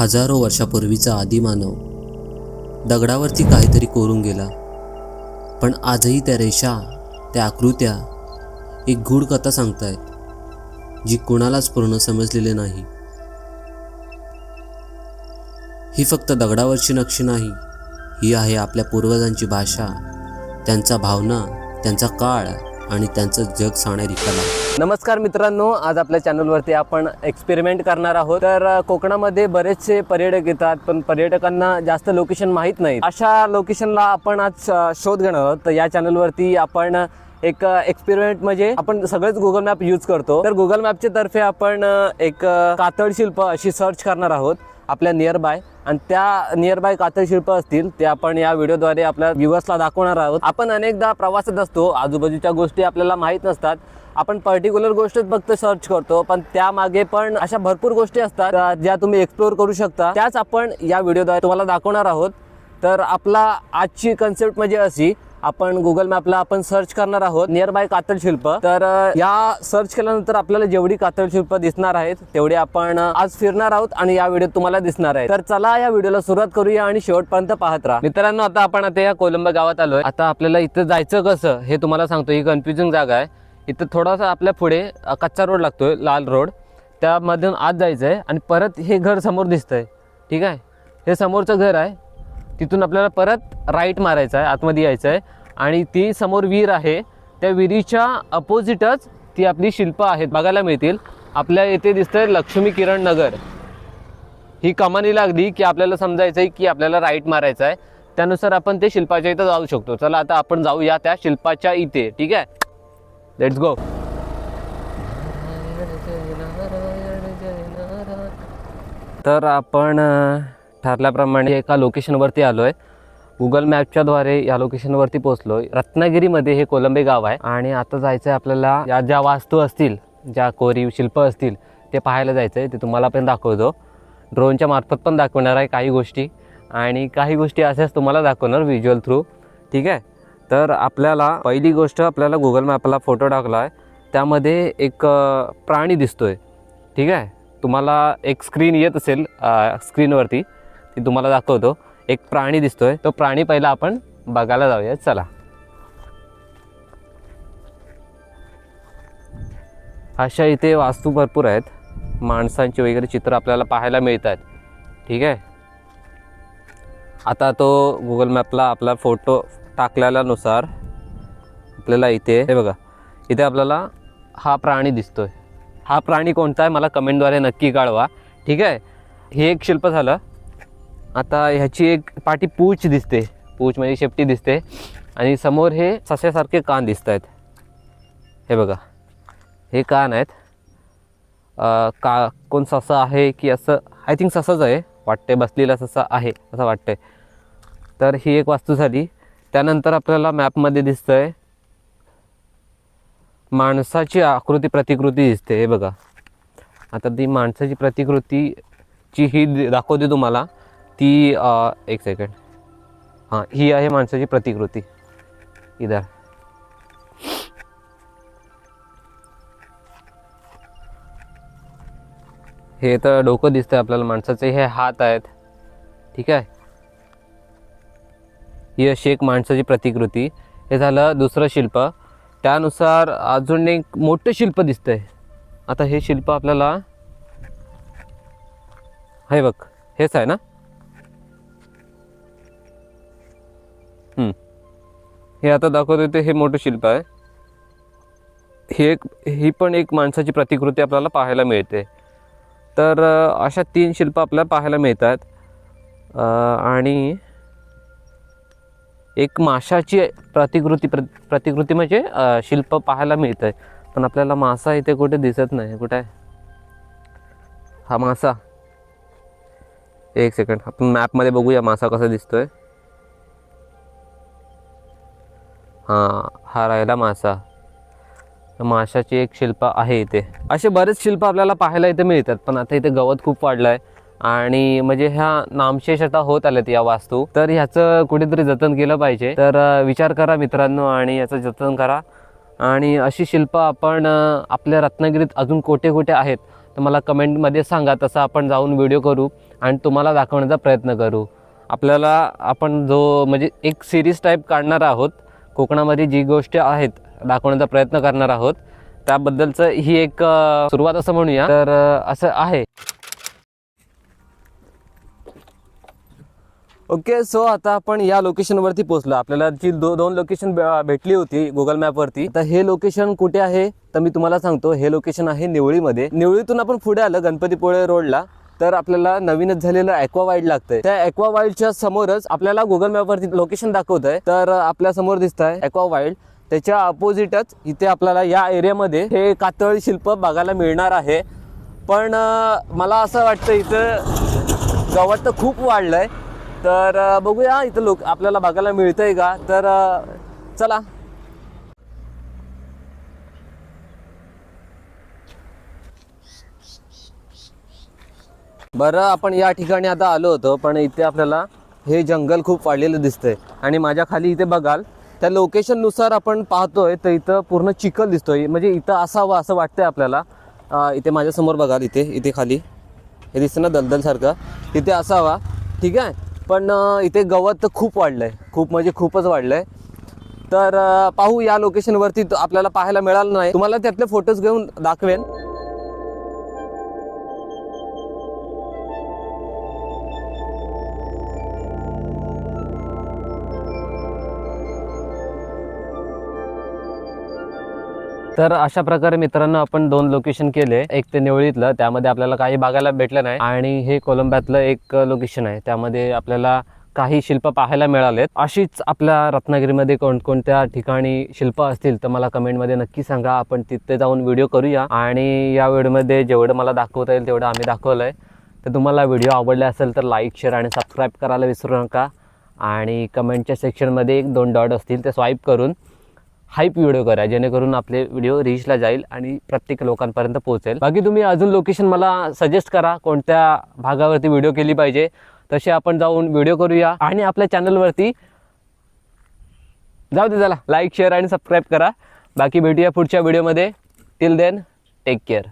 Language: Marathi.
हजारो वर्षापूर्वीचा आदिमानव दगडावरती काहीतरी कोरून गेला. पण आजही त्या रेषा त्या आकृत्या एक गूढ कथा सांगतायत जी कुणालाच पूर्ण समजलेली नाही. ही फक्त दगडावरची नक्षी नाही ही आहे आपल्या पूर्वजांची भाषा त्यांचा भावना त्यांचा काळ आणि त्यांचं जग सांगणारी कला. नमस्कार मित्रांनो आज आपल्या चॅनलवरती आपण एक्सपेरिमेंट करणार आहोत. तर कोकणामध्ये बरेचसे पर्यटक येतात पण पर्यटकांना जास्त लोकेशन माहीत नाही अशा लोकेशनला आपण आज शोध घेणार आहोत. तर या चॅनलवरती आपण एक एक्सपेरिमेंट म्हणजे आपण सगळेच गुगल मॅप यूज करतो. तर गुगल मॅपच्या तर्फे आपण एक कातळ शिल्प अशी सर्च करणार आहोत आपल्या नियर बाय आणि त्या नियर बाय कातळ शिल्प असतील ते आपण या व्हिडिओद्वारे आपल्या व्ह्युअर्सला दाखवणार आहोत. आपण अनेकदा प्रवासात असतो आजूबाजूच्या गोष्टी आपल्याला माहीत नसतात. आपण पर्टिक्युलर गोष्टच फक्त सर्च करतो पण त्यामागे पण अशा भरपूर गोष्टी असतात ज्या तुम्ही एक्सप्लोअर करू शकता. त्याच आपण या व्हिडिओद्वारे तुम्हाला दाखवणार आहोत. तर आपला आजची कन्सेप्ट म्हणजे अशी आपण गुगल मॅपला आपण सर्च करणार आहोत नियर बाय कातळ शिल्प. तर या सर्च केल्यानंतर आपल्याला जेवढी कातळ शिल्प दिसणार आहेत तेवढे आपण आज फिरणार आहोत आणि या व्हिडिओत तुम्हाला दिसणार आहे तर चला या व्हिडिओला सुरुवात करूया आणि शेवटपर्यंत पाहत राहा. मित्रांनो आता आपण आता या कोलंब गावात आलोय. आता आपल्याला इथं जायचं कसं हे तुम्हाला सांगतो. ही कन्फ्युजिंग जागा आहे. इथं थोडासा आपल्या पुढे कच्चा रोड लागतो आहे लाल रोड. त्यामधून आत जायचं आहे आणि परत हे घर समोर दिसतं आहे ठीक आहे? हे समोरचं घर आहे. तिथून आपल्याला परत राईट मारायचं आहे आतमध्ये यायचं आहे आणि ती समोर विहीर आहे. त्या विहिरीच्या अपोजिटच ती आपली शिल्पं आहेत बघायला मिळतील. आपल्या येथे दिसतंय लक्ष्मी किरण नगर. ही कमानी लागली की आपल्याला समजायचं आहे की आपल्याला राईट मारायचं आहे त्यानुसार आपण ते शिल्पाच्या इथं जाऊ शकतो. चला आता आपण जाऊया त्या शिल्पाच्या इथे. ठीक आहे? लेट्स गो तर आपण ठरल्याप्रमाणे एका लोकेशनवरती आलो आहे गुगल मॅपच्याद्वारे या लोकेशनवरती पोहोचलो रत्नागिरीमध्ये हे कोलंबे गाव आहे. आणि आता जायचं आहे आपल्याला या ज्या वास्तू असतील ज्या कोरीव शिल्प असतील ते पाहायला जायचं आहे ते तुम्हाला पण दाखवतो. ड्रोनच्या मार्फत पण दाखवणार आहे काही गोष्टी. आणि काही गोष्टी अशाच तुम्हाला दाखवणार व्हिज्युअल थ्रू ठीक आहे? तर आपल्याला पहिली गोष्ट आपल्याला गुगल मॅपला फोटो टाकला आहे त्यामध्ये एक प्राणी दिसतो आहे ठीक आहे? तुम्हाला एक स्क्रीन येत असेल स्क्रीनवरती ती तुम्हाला दाखवतो. एक प्राणी दिसतो आहे तो प्राणी पहिला आपण बघायला जाऊया. चला. अशा इथे वास्तू भरपूर आहेत. माणसांची वगैरे चित्र आपल्याला पाहायला मिळत आहेत ठीक आहे? आता तो गुगल मॅपला आपला फोटो टाकल्यानुसार आपल्याला इथे हे बघा इथे आपल्याला हा प्राणी दिसतोय. हा प्राणी कोणता आहे? मला कमेंटद्वारे नक्की कळवा. ठीक आहे? हे एक शिल्प झालं. आता ह्याची एक पाठी पूच दिसते. पूच म्हणजे शेपटी दिसते. आणि समोर हे सस्यासारखे कान दिसत आहेत हे बघा. हे कान आहेत. का कोण ससा आहे की असं? आय थिंक ससाच आहे. वाटते बसलेला ससा आहे असं वाटतंय. तर ही एक वास्तू झाली. त्यानंतर आपल्याला मॅपमध्ये दिसतंय माणसाची आकृती प्रतिकृती दिसते हे बघा. आता ती माणसाची प्रतिकृतीची ही दाखवते तुम्हाला. ती आ, एक सेकंड हां ही आहे माणसाची प्रतिकृती. इधर. हे तर डोकं दिसतंय आपल्याला. माणसाचे हे हात आहेत. ठीक आहे? ही अशी एक माणसाची प्रतिकृती. हे झालं दुसरं शिल्प. त्यानुसार अजून एक मोठं शिल्प दिसतंय. आता हे शिल्प आपल्याला हे बघ हेच आहे ना? हे आता दाखवत होते हे मोठं शिल्प आहे. हे एक ही पण एक माणसाची प्रतिकृती आपल्याला पाहायला मिळते. तर अशा तीन शिल्प आपल्याला पाहायला मिळतात. आणि एक माशाची प्रतिकृती प्र प्रतिकृती म्हणजे शिल्प पाहायला मिळतं आहे पण आपल्याला मासा इथे कुठे दिसत नाही. कुठे आहे? हा मासा. एक सेकंड आपण मॅपमध्ये बघूया मासा कसा दिसतोय. हां हा राहिला मासा. माशाची एक शिल्प आहे इथे. असे बरेच शिल्प आपल्याला पाहायला इथे मिळतात. पण आता इथे गवत खूप वाढलं आहे आणि म्हणजे ह्या नामशेष आता होत आल्यात या वास्तू. तर ह्याचं कुठेतरी जतन केलं पाहिजे. तर विचार करा मित्रांनो आणि याचं जतन करा. आणि अशी शिल्प आपण आपल्या रत्नागिरीत अजून कोठे कुठे आहेत तर मला कमेंटमध्ये सांगा. तसं आपण जाऊन व्हिडिओ करू आणि तुम्हाला दाखवण्याचा प्रयत्न करू. आपल्याला आपण जो म्हणजे एक सिरीज टाईप काढणार आहोत कोकणामध्ये जी गोष्टी आहेत दाखवण्याचा प्रयत्न करणार आहोत. त्याबद्दलचं ही एक सुरुवात असं म्हणूया. तर असं आहे. ओके सो आता आपण या लोकेशनवरती पोहोचलो. आपल्याला जी दो दोन लोकेशन भेटली होती गुगल मॅपवरती तर हे लोकेशन कुठे आहे? तर मी तुम्हाला सांगतो हे लोकेशन आहे निवळीमध्ये. निवळीतून आपण पुढे आलं गणपतीपुळे रोडला तर आपल्याला नवीनच झालेलं ॲक्वा वाईल्ड लागतंय. त्या ॲक्वा वाईल्डच्या समोरच आपल्याला गुगल मॅपवरती लोकेशन दाखवत आहे तर आपल्यासमोर दिसत आहे ॲक्वा वाईल्ड त्याच्या अपोजिटच इथे आपल्याला या एरियामध्ये हे कातळ शिल्प बघायला मिळणार आहे. पण मला असं वाटतं इथं गवत तर खूप वाढलंय. तर बघूया इथं लोक आपल्याला बघायला मिळतंय का? तर चला. बरं आपण या ठिकाणी आता आलो होतो पण इथे आपल्याला हे जंगल खूप वाढलेलं दिसतंय. आणि माझ्या खाली इथे बघाल त्या लोकेशननुसार आपण पाहतोय तर इथं पूर्ण चिखल दिसतोय. म्हणजे इथं असावं असं वाटतंय आपल्याला. इथे माझ्यासमोर बघाल इथे इथे खाली. हे दिसतं ना दलदलसारखं तिथे असावा. ठीक आहे? पण इथे गवत खूप वाढलं आहे खूप म्हणजे खूपच वाढलं आहे तर पाहू या लोकेशनवरती आपल्याला पाहायला मिळालं नाही. तुम्हाला त्यातले फोटोज घेऊन दाखवेन. तर अशा प्रकारे मित्रांनो आपण दोन लोकेशन केले. एक ते निवळीतलं त्यामध्ये आपल्याला काही बघायला भेटलं नाही. आणि हे कोलंब्यातलं एक लोकेशन आहे. त्यामध्ये आपल्याला काही शिल्प पाहायला मिळालेत. अशीच आपल्या रत्नागिरीमध्ये कोणकोणत्या ठिकाणी शिल्प असतील तर मला कमेंटमध्ये नक्की सांगा. आपण तिथे जाऊन व्हिडिओ करूया. आणि या व्हिडिओमध्ये जेवढं मला दाखवता येईल तेवढं आम्ही दाखवलंय. तर तुम्हाला व्हिडिओ आवडला असेल तर लाईक शेअर आणि सबस्क्राईब करायला विसरू नका. आणि कमेंटच्या सेक्शनमध्ये एक दोन डॉट असतील ते स्वाईप करून हाईप व्हिडिओ करा जेणेकरून आपले व्हिडिओ रीचला जाईल आणि प्रत्येक लोकांपर्यंत पोहोचेल. बाकी तुम्ही अजून लोकेशन मला सजेस्ट करा कोणत्या भागावरती व्हिडिओ केली पाहिजे. तसे आपण जाऊन व्हिडिओ करूया आणि आपल्या चॅनलवरती जाऊ दे चला लाईक शेअर आणि सबस्क्राईब करा. बाकी भेटूया पुढच्या व्हिडिओमध्ये टिल देन टेक केअर